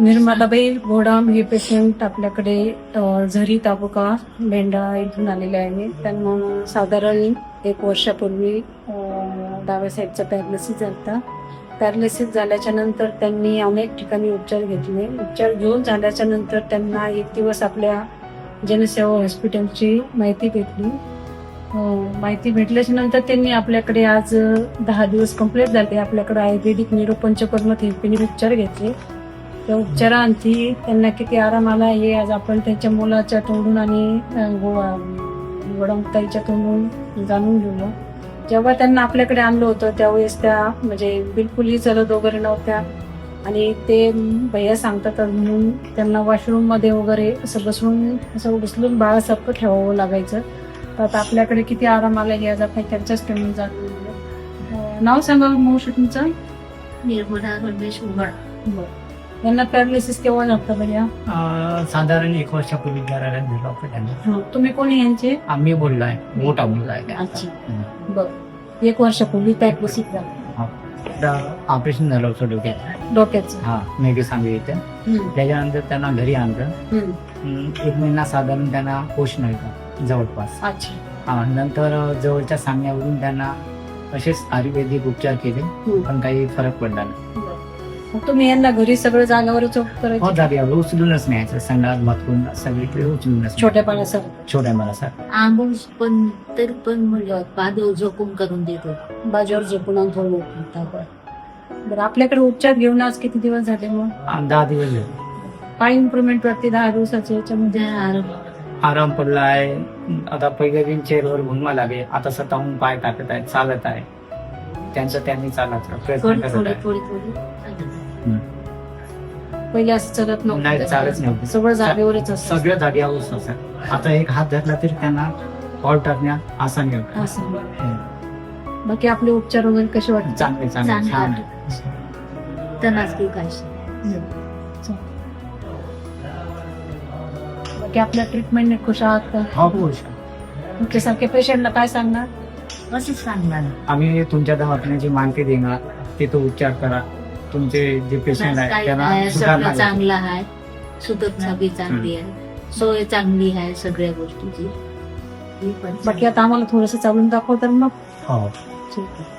निर्मलाबाई घोडाम हे पेशंट आपल्याकडे झरी तालुका भेंडा इथून आलेले आहे. त्यांना साधारण एक वर्षापूर्वी डाव्या साईडचा पॅरलिसिस झाला. पॅरलिसिस झाल्याच्यानंतर त्यांनी अनेक ठिकाणी उपचार घेतले. उपचार घेऊन झाल्याच्यानंतर त्यांना एक दिवस आपल्या जनसेवा हॉस्पिटलची माहिती भेटली. माहिती भेटल्याच्या नंतर त्यांनी आपल्याकडे आज दहा दिवस कंप्लीट झाले. आपल्याकडे आयुर्वेदिक निरोपंचकर्म थेरपीने उपचार घेतले. त्या उपचारांती त्यांना किती आराम आला हे आज आपण त्यांच्या मुलाच्या तोंडून आणि वडमताईच्या तोंडून जाणून घेऊया. जेव्हा त्यांना आपल्याकडे आणलं होतं त्यावेळेस त्या म्हणजे बिलकुलही चलत वगैरे नव्हत्या. आणि ते भैया सांगतात म्हणून त्यांना वॉशरूममध्ये वगैरे असं बसून असं बसलून बाळासारखं ठेवावं लागायचं. तर आता आपल्याकडे किती आराम आला हे आज आपण त्यांच्याच घेऊया. अं, नाव सांगा मावशी तुमचं? निर्मला रमेश उघड. बरं. यांना पॅरालिसिस केव्हा झालं बरं या? अं, साधारण एक वर्षापूर्वी घराला दिलं होतं त्यांना. हं, तुम्ही कोणी यांचे? आम्ही बोललोय मोठा मुलगा आहे त्यांचा. अच्छा. बर. एक वर्षापूर्वी पॅरालिसिस झालं. एकदा ऑपरेशन झालं होतं डोक्यात. डोक्याचं. हा मेघे सांगली इथे त्याच्यानंतर त्यांना घरी आणलं. हम्म, एक महिना साधारण त्यांना पोषण होतं जवळपास. अच्छा. हा, नंतर अं, जवळच्या सांगण्यावरून त्यांना असेच आयुर्वेदिक उपचार केले पण काही फरक पडला नाही. मग तुम्ही यांना घरी सगळं जागेवरच हो करायचे जागे उचलूनच न्यायचं. संडास बाथरूम सगळीकडे उचलूनच छोट्या पाण्यासर? छोट्या मला सर आंघोळ पण तरी पण म्हणलं पादव झोपून करून देतो. बाजूवर झोपून टाका. बरं आपल्याकडे उपचार घेऊन आज किती दिवस झाले मग? दहा दिवस झाले. काय इम्प्रुव्हमेंट वाटते दहा दिवसाच्या याच्यामध्ये? त्या आरोग्य आराम पडला आहे आता पहिले दिन चेअरवर घुमवा लागे आता स्वतःहून पाय टाकत आहेत चालत आहे त्यांचं त्यांनी थोडी थोडी थोडी थोडी पहिले असं चलत नाही चालत नव्हतं. सगळं जागेवरच असं सगळ्या जागी अवस्था सर आता एक हात धरला तरी त्यांना कॉल टाकण्यात आसानी होतं असं. हम्म. बाकी आपले उपचार वगैरे कसे वाटतात? चांगले चांगले. चांगले छान की काय बाकी आपल्या ट्रीटमेंटने खुश आहात का? हो तुमच्यासारखे पेशंटला काय सांगणार? असंच सांगणार? आम्ही तुमच्या दवाखान्याची माहिती देणार तिथं उपचार करा. तुमचे जे पेशंट काय त्यांना आहे, सगळं चांगलं आहे. सुदक्षा बी चांगली आहे. सोय चांगली आहे सगळ्या गोष्टीची. पण बाकी आता आम्हाला थोडस चालून दाखव तर मग? हो. ठीक आहे.